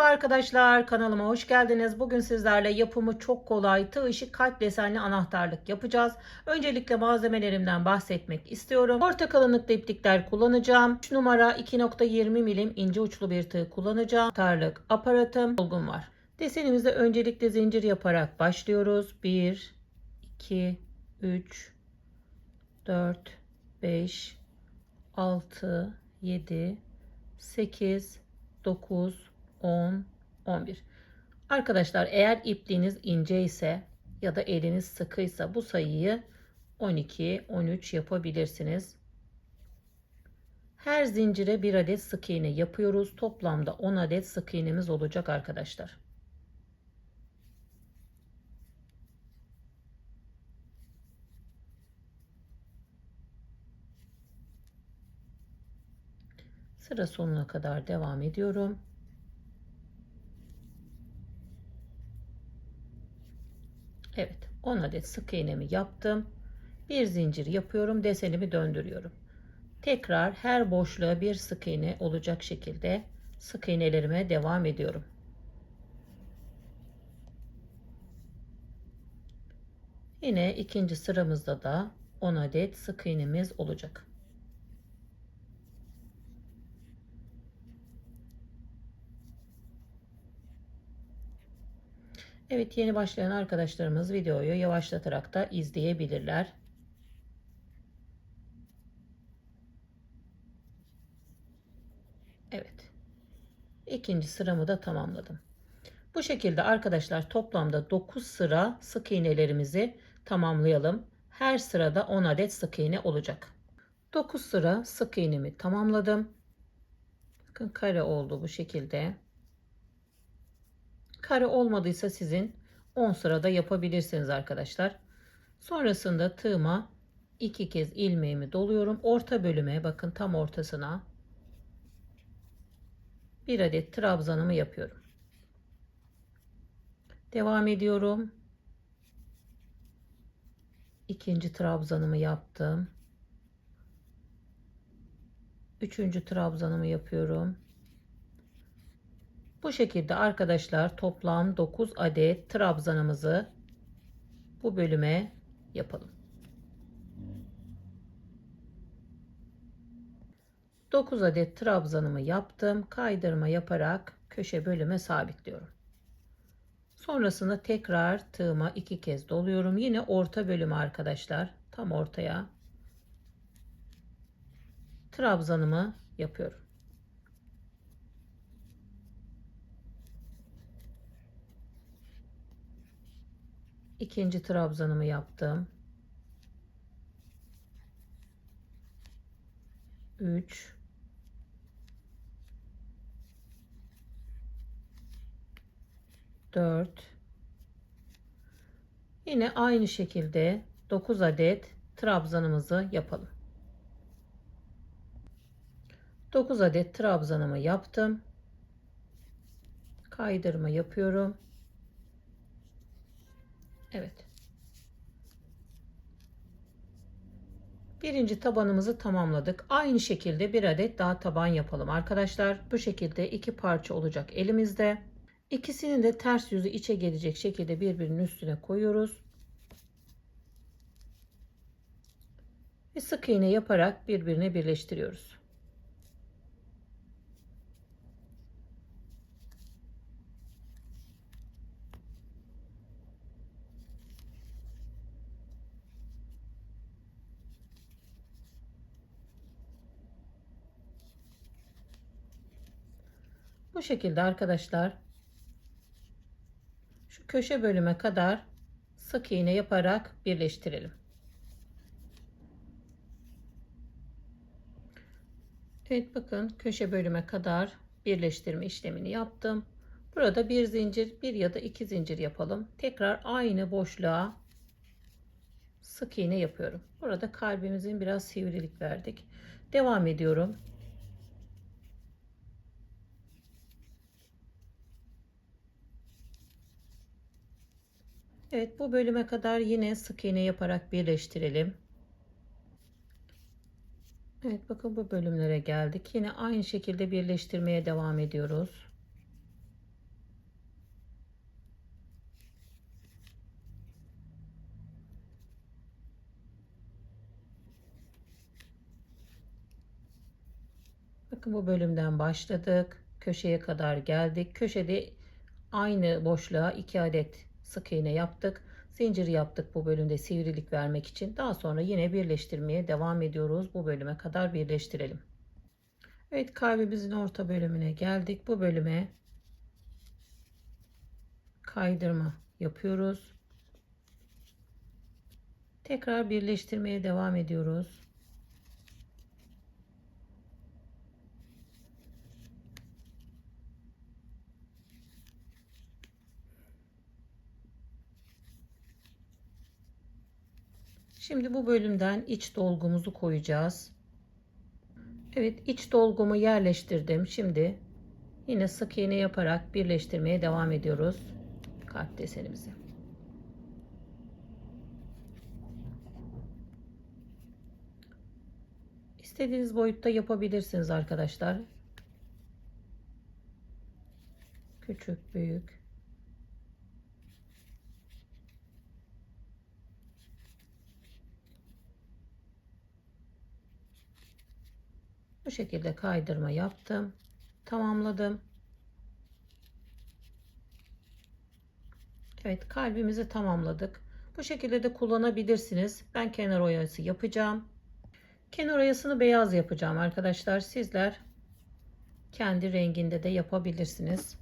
Merhaba arkadaşlar kanalıma hoş geldiniz. Bugün sizlerle yapımı çok kolay tığ işi kalp desenli anahtarlık yapacağız. Öncelikle malzemelerimden bahsetmek istiyorum. Orta kalınlıkta iplikler kullanacağım. 3 numara 2.20 milim ince uçlu bir tığ kullanacağım. Anahtarlık aparatım dolgun var. Desenimize öncelikle zincir yaparak başlıyoruz. 1, 2, 3, 4, 5, 6, 7, 8, 9, 10, 11. Arkadaşlar eğer ipliğiniz ince ise ya da eliniz sıkıysa bu sayıyı 12, 13 yapabilirsiniz. Her zincire bir adet sık iğne yapıyoruz. Toplamda 10 adet sık iğnemiz olacak arkadaşlar. Sıra sonuna kadar devam ediyorum. Evet 10 adet sık iğnemi yaptım. Bir zincir yapıyorum. Desenimi döndürüyorum. Tekrar her boşluğa bir sık iğne olacak şekilde sık iğnelerime devam ediyorum. Yine ikinci sıramızda da 10 adet sık iğnemiz olacak. Evet yeni başlayan arkadaşlarımız videoyu yavaşlatarak da izleyebilirler. Evet. İkinci sıramı da tamamladım. Bu şekilde arkadaşlar toplamda 9 sıra sık iğnelerimizi tamamlayalım. Her sırada 10 adet sık iğne olacak. 9 sıra sık iğnemi tamamladım. Bakın kare oldu bu şekilde. Kare olmadıysa sizin 10 sırada yapabilirsiniz arkadaşlar. Sonrasında tığıma iki kez ilmeğimi doluyorum. Orta bölüme bakın tam ortasına bir adet trabzanımı yapıyorum. Devam ediyorum. İkinci trabzanımı yaptım. Üçüncü trabzanımı yapıyorum. Bu şekilde arkadaşlar toplam 9 adet trabzanımızı bu bölüme yapalım. 9 adet trabzanımı yaptım. Kaydırma yaparak köşe bölüme sabitliyorum. Sonrasında tekrar tığıma iki kez doluyorum. Yine orta bölüme arkadaşlar. Tam ortaya trabzanımı yapıyorum. İkinci trabzanımı yaptım. 3 4 Yine aynı şekilde 9 adet trabzanımızı yapalım. 9 adet trabzanımı yaptım. Kaydırma yapıyorum. Evet. Birinci tabanımızı tamamladık. Aynı şekilde bir adet daha taban yapalım arkadaşlar. Bu şekilde iki parça olacak elimizde. İkisini de ters yüzü içe gelecek şekilde birbirinin üstüne koyuyoruz. Ve sık iğne yaparak birbirine birleştiriyoruz. Bu şekilde arkadaşlar şu köşe bölüme kadar sık iğne yaparak birleştirelim. Evet bakın köşe bölüme kadar birleştirme işlemini yaptım. Burada bir zincir, bir ya da iki zincir yapalım. Tekrar aynı boşluğa sık iğne yapıyorum. Burada kalbimizin biraz sivrilik verdik. Devam ediyorum. Evet bu bölüme kadar yine sık iğne yaparak birleştirelim. Evet bakın bu bölümlere geldik. Yine aynı şekilde birleştirmeye devam ediyoruz. Bakın bu bölümden başladık. Köşeye kadar geldik. Köşede aynı boşluğa 2 adet sık iğne yaptık. Zincir yaptık bu bölümde sivrilik vermek için. Daha sonra yine birleştirmeye devam ediyoruz. Bu bölüme kadar birleştirelim. Evet kalbimizin orta bölümüne geldik. Bu bölüme kaydırma yapıyoruz. Tekrar birleştirmeye devam ediyoruz. Şimdi bu bölümden iç dolgumuzu koyacağız. Evet iç dolgumu yerleştirdim. Şimdi yine sık iğne yaparak birleştirmeye devam ediyoruz. Kalp desenimizi. İstediğiniz boyutta yapabilirsiniz arkadaşlar. Küçük, büyük. Bu şekilde kaydırma yaptım. Tamamladım. Evet kalbimizi tamamladık. Bu şekilde de kullanabilirsiniz. Ben kenar oyası yapacağım. Kenar oyasını beyaz yapacağım arkadaşlar. Sizler kendi renginde de yapabilirsiniz.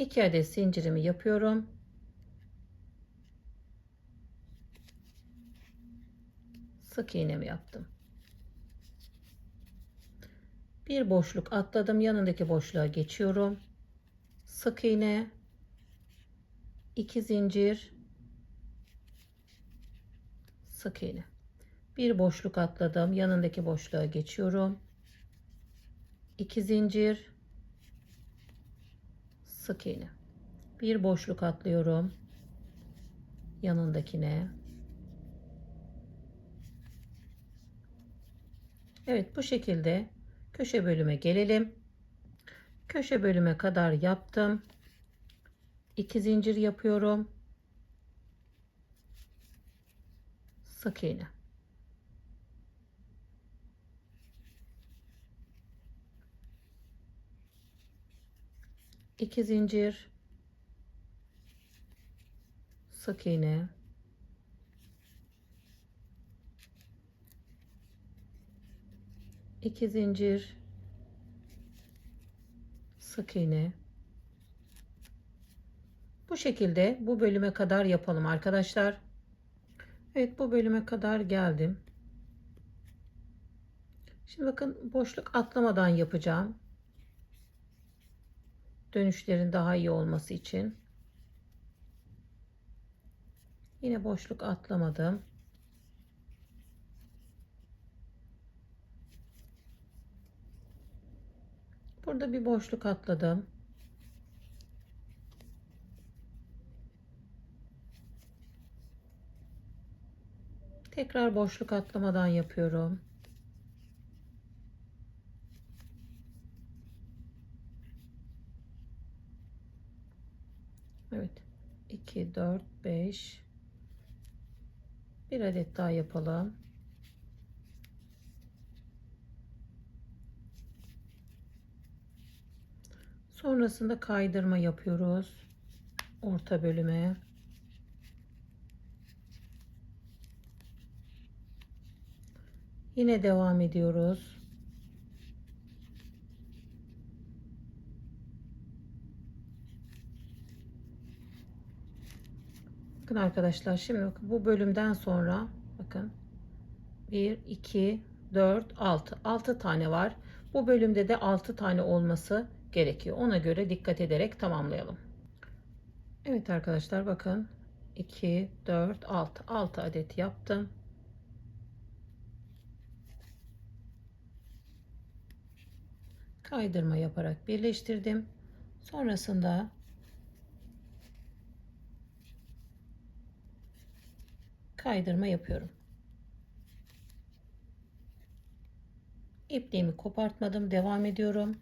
İki adet zincirimi yapıyorum. Sık iğnemi yaptım. Bir boşluk atladım. Yanındaki boşluğa geçiyorum. Sık iğne, iki zincir, sık iğne. Bir boşluk atladım. Yanındaki boşluğa geçiyorum. iki zincir, sık iğne. Bir boşluk atlıyorum. Yanındakine. Evet bu şekilde köşe bölüme gelelim. Köşe bölüme kadar yaptım. 2 zincir yapıyorum. Sık iğne. İki zincir. Sık iğne. İki zincir. Sık iğne. Bu şekilde bu bölüme kadar yapalım arkadaşlar. Evet bu bölüme kadar geldim. Şimdi bakın boşluk atlamadan yapacağım dönüşlerin daha iyi olması için yine boşluk atlamadım Burada bir boşluk atladım. Tekrar boşluk atlamadan yapıyorum. Evet. 2 4 5 bir adet daha yapalım. Sonrasında kaydırma yapıyoruz. Orta bölüme. Yine devam ediyoruz. Bakın arkadaşlar şimdi bakın bu bölümden sonra bakın 1 2 4 6 6 tane var. Bu bölümde de 6 tane olması gerekiyor. Ona göre dikkat ederek tamamlayalım. Evet arkadaşlar bakın 2 4 6 6 adet yaptım. Kaydırma yaparak birleştirdim. Sonrasında kaydırma yapıyorum. İpliğimi kopartmadım. Devam ediyorum.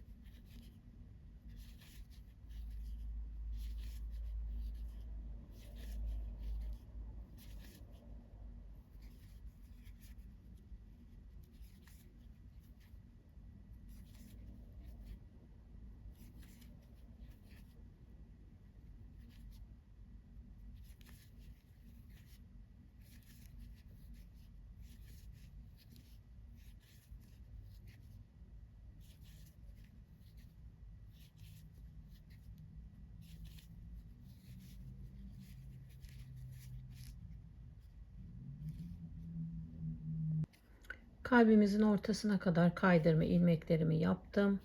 Kalbimizin ortasına kadar kaydırma ilmeklerimi yaptım.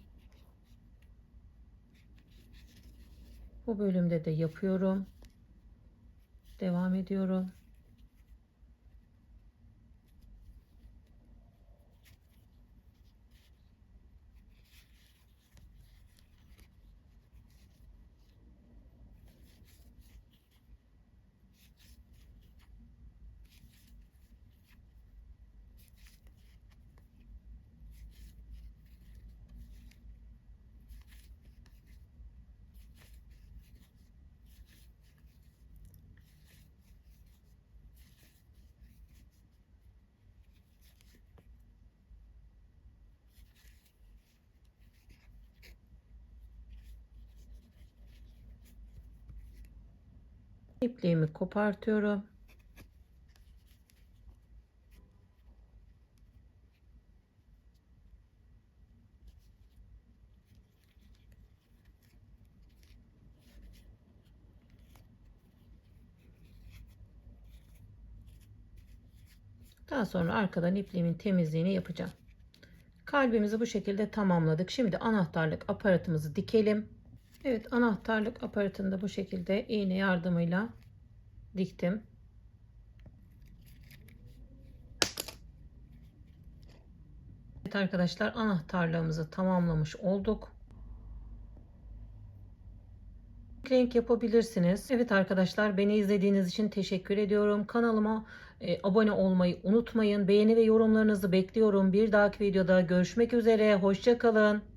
Bu bölümde de yapıyorum. Devam ediyorum. İpliğimi kopartıyorum. Daha sonra arkadan ipliğimin temizliğini yapacağım. Kalbimizi bu şekilde tamamladık. Şimdi anahtarlık aparatımızı dikelim. Evet anahtarlık aparatını da bu şekilde iğne yardımıyla diktim. Evet arkadaşlar anahtarlığımızı tamamlamış olduk. renk yapabilirsiniz. Evet arkadaşlar beni izlediğiniz için teşekkür ediyorum. Kanalıma e, abone olmayı unutmayın. Beğeni ve yorumlarınızı bekliyorum. Bir dahaki videoda görüşmek üzere. Hoşçakalın.